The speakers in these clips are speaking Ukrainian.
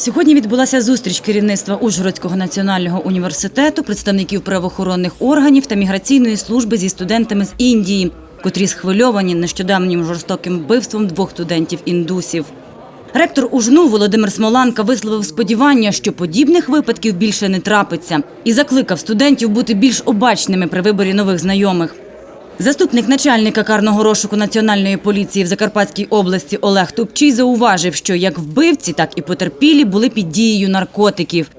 Сьогодні відбулася зустріч керівництва Ужгородського національного університету, представників правоохоронних органів та міграційної служби зі студентами з Індії, котрі схвильовані нещодавнім жорстоким вбивством двох студентів-індусів. Ректор УЖНУ Володимир Смоланка висловив сподівання, що подібних випадків більше не трапиться, і закликав студентів бути більш обачними при виборі нових знайомих. Заступник начальника карного розшуку Національної поліції в Закарпатській області Олег Тупчий зауважив, що як вбивці, так і потерпілі були під дією наркотиків.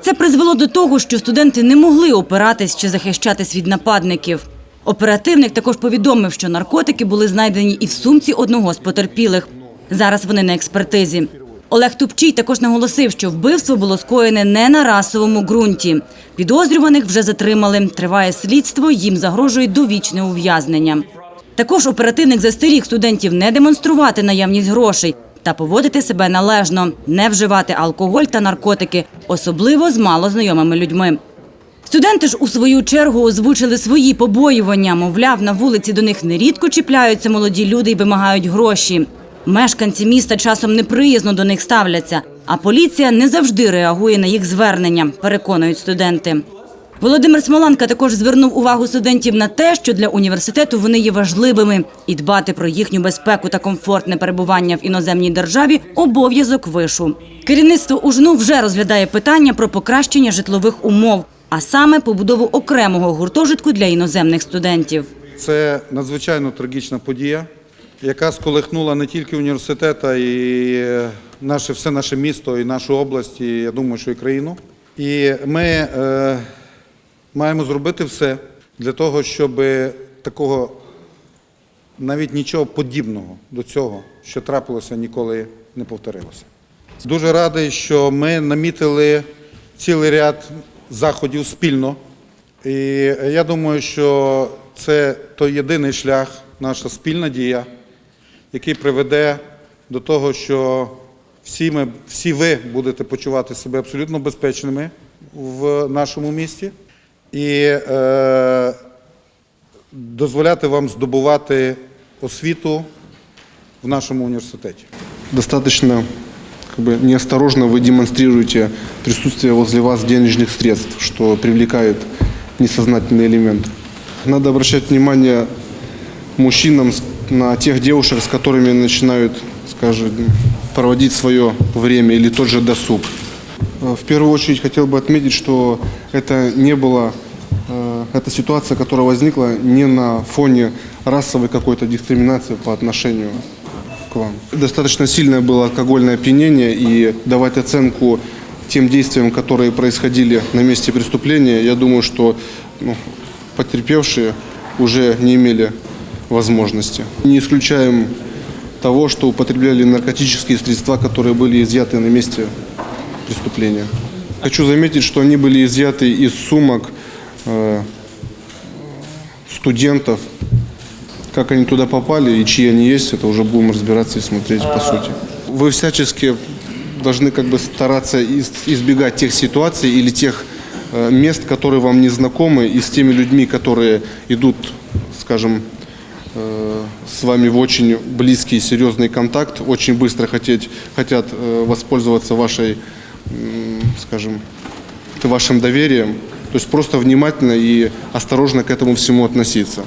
Це призвело до того, що студенти не могли опиратись чи захищатись від нападників. Оперативник також повідомив, що наркотики були знайдені і в сумці одного з потерпілих. Зараз вони на експертизі. Олег Тупчий також наголосив, що вбивство було скоєне не на расовому ґрунті. Підозрюваних вже затримали. Триває слідство, їм загрожує довічне ув'язнення. Також оперативник застеріг студентів не демонструвати наявність грошей та поводити себе належно, не вживати алкоголь та наркотики, особливо з малознайомими людьми. Студенти ж у свою чергу озвучили свої побоювання. Мовляв, на вулиці до них нерідко чіпляються молоді люди і вимагають гроші. Мешканці міста часом неприязно до них ставляться, а поліція не завжди реагує на їх звернення, переконують студенти. Володимир Смоланка також звернув увагу студентів на те, що для університету вони є важливими, і дбати про їхню безпеку та комфортне перебування в іноземній державі обов'язок вишу. Керівництво УЖНУ вже розглядає питання про покращення житлових умов, а саме побудову окремого гуртожитку для іноземних студентів. Це надзвичайно трагічна подія, яка сколихнула не тільки університет, а і е, наше, все наше місто, і нашу область, і я думаю, що і країну. І ми е, маємо зробити все для того, щоб такого навіть нічого подібного до цього, що трапилося, ніколи не повторилося. Дуже радий, що ми намітили цілий ряд заходів спільно. І я думаю, що це той єдиний шлях, наша спільна дія, який приведе до того, що всі, ми, всі ви будете почувати себе абсолютно безпечними в нашому місті і е, дозволяти вам здобувати освіту в нашому університеті. достаточно как бы, неосторожно вы демонстрируете присутствие возле вас денежных средств, что привлекает несознательный элемент. Надо обращать внимание мужчинам с- на тех девушек, с которыми начинают, скажем, проводить свое время или тот же досуг. Э, В первую очередь хотел бы отметить, что это не было, э, эта ситуация, которая возникла не на фоне расовой какой-то дискриминации по отношению к вам. Достаточно сильное было алкогольное опьянение и давать оценку тем действиям, которые происходили на месте преступления, я думаю, что ну, потерпевшие уже не имели возможности. Не исключаем того, что употребляли наркотические средства, которые были изъяты на месте преступления. Хочу заметить, что они были изъяты из сумок э, студентов. Как они туда попали и чьи они есть, это уже будем разбираться и смотреть по сути. Вы всячески должны как бы стараться из- избегать тех ситуаций или тех э, мест, которые вам не знакомы, и с теми людьми, которые идут, скажем, с вами в очень близкий, серьезный контакт, очень быстро хотеть, хотят э, воспользоваться вашей, м, скажем, вашим доверием. То есть просто внимательно и осторожно к этому всему относиться.